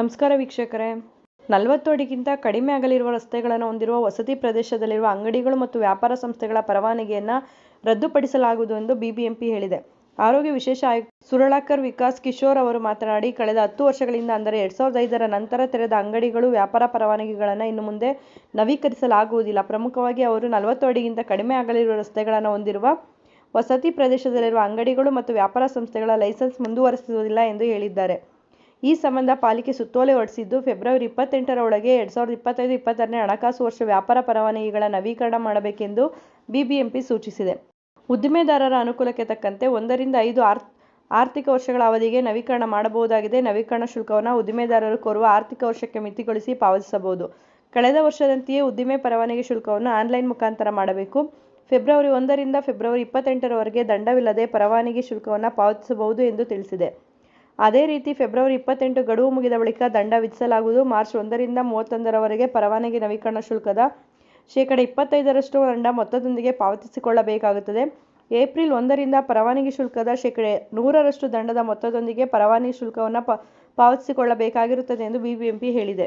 ನಮಸ್ಕಾರ ವೀಕ್ಷಕರೇ. ನಲವತ್ತು ಅಡಿಗಿಂತ ಕಡಿಮೆ ಆಗಲಿರುವ ರಸ್ತೆಗಳನ್ನು ಹೊಂದಿರುವ ವಸತಿ ಪ್ರದೇಶದಲ್ಲಿರುವ ಅಂಗಡಿಗಳು ಮತ್ತು ವ್ಯಾಪಾರ ಸಂಸ್ಥೆಗಳ ಪರವಾನಗಿಯನ್ನು ರದ್ದುಪಡಿಸಲಾಗುವುದು ಎಂದು ಬಿಬಿಎಂಪಿ ಹೇಳಿದೆ. ಆರೋಗ್ಯ ವಿಶೇಷ ಆಯುಕ್ತ ಸುರಳಕರ್ ವಿಕಾಸ್ ಕಿಶೋರ್ ಅವರು ಮಾತನಾಡಿ, ಕಳೆದ ಹತ್ತು ವರ್ಷಗಳಿಂದ ಅಂದರೆ ಎರಡ್ ಸಾವಿರದ ಐದರ ನಂತರ ತೆರೆದ ಅಂಗಡಿಗಳು ವ್ಯಾಪಾರ ಪರವಾನಗಿಗಳನ್ನು ಇನ್ನು ಮುಂದೆ ನವೀಕರಿಸಲಾಗುವುದಿಲ್ಲ. ಪ್ರಮುಖವಾಗಿ ಅವರು ನಲವತ್ತು ಅಡಿಗಿಂತ ಕಡಿಮೆ ಆಗಲಿರುವ ರಸ್ತೆಗಳನ್ನು ಹೊಂದಿರುವ ವಸತಿ ಪ್ರದೇಶದಲ್ಲಿರುವ ಅಂಗಡಿಗಳು ಮತ್ತು ವ್ಯಾಪಾರ ಸಂಸ್ಥೆಗಳ ಲೈಸೆನ್ಸ್ ಮುಂದುವರೆಸುವುದಿಲ್ಲ ಎಂದು ಹೇಳಿದ್ದಾರೆ. ಈ ಸಂಬಂಧ ಪಾಲಿಕೆ ಸುತ್ತೋಲೆ ಹೊರಡಿಸಿದ್ದು, ಫೆಬ್ರವರಿ ಇಪ್ಪತ್ತೆಂಟರ ಒಳಗೆ ಎರಡ್ ಸಾವಿರದ ಇಪ್ಪತ್ತೈದು ಇಪ್ಪತ್ತಾರನೇ ಹಣಕಾಸು ವರ್ಷ ವ್ಯಾಪಾರ ಪರವಾನಗಿಗಳ ನವೀಕರಣ ಮಾಡಬೇಕೆಂದು ಬಿಬಿಎಂಪಿ ಸೂಚಿಸಿದೆ. ಉದ್ದಿಮೆದಾರರ ಅನುಕೂಲಕ್ಕೆ ತಕ್ಕಂತೆ ಒಂದರಿಂದ ಐದು ಆರ್, ಆರ್ಥಿಕ ವರ್ಷಗಳ ಅವಧಿಗೆ ನವೀಕರಣ ಮಾಡಬಹುದಾಗಿದೆ. ನವೀಕರಣ ಶುಲ್ಕವನ್ನು ಉದ್ದಿಮೆದಾರರು ಕೋರುವ ಆರ್ಥಿಕ ವರ್ಷಕ್ಕೆ ಮಿತಿಗೊಳಿಸಿ ಪಾವತಿಸಬಹುದು. ಕಳೆದ ವರ್ಷದಂತೆಯೇ ಉದ್ದಿಮೆ ಪರವಾನಗಿ ಶುಲ್ಕವನ್ನು ಆನ್ಲೈನ್ ಮುಖಾಂತರ ಮಾಡಬೇಕು. ಫೆಬ್ರವರಿ ಒಂದರಿಂದ ಫೆಬ್ರವರಿ ಇಪ್ಪತ್ತೆಂಟರವರೆಗೆ ದಂಡವಿಲ್ಲದೆ ಪರವಾನಗಿ ಶುಲ್ಕವನ್ನು ಪಾವತಿಸಬಹುದು ಎಂದು ತಿಳಿಸಿದೆ. ಅದೇ ರೀತಿ ಫೆಬ್ರವರಿ ಇಪ್ಪತ್ತೆಂಟು ಗಡುವು ಮುಗಿದ ಬಳಿಕ ದಂಡ ವಿಧಿಸಲಾಗುವುದು. ಮಾರ್ಚ್ ಒಂದರಿಂದ ಮೂವತ್ತೊಂದರವರೆಗೆ ಪರವಾನಗಿ ನವೀಕರಣ ಶುಲ್ಕದ ಶೇಕಡ ಇಪ್ಪತ್ತೈದರಷ್ಟು ದಂಡ ಮೊತ್ತದೊಂದಿಗೆ ಪಾವತಿಸಿಕೊಳ್ಳಬೇಕಾಗುತ್ತದೆ. ಏಪ್ರಿಲ್ ಒಂದರಿಂದ ಪರವಾನಗಿ ಶುಲ್ಕದ ಶೇಕಡ ನೂರರಷ್ಟು ದಂಡದ ಮೊತ್ತದೊಂದಿಗೆ ಪರವಾನಗಿ ಶುಲ್ಕವನ್ನು ಪಾವತಿಸಿಕೊಳ್ಳಬೇಕಾಗಿರುತ್ತದೆ ಎಂದು ಬಿಬಿಎಂಪಿ ಹೇಳಿದೆ.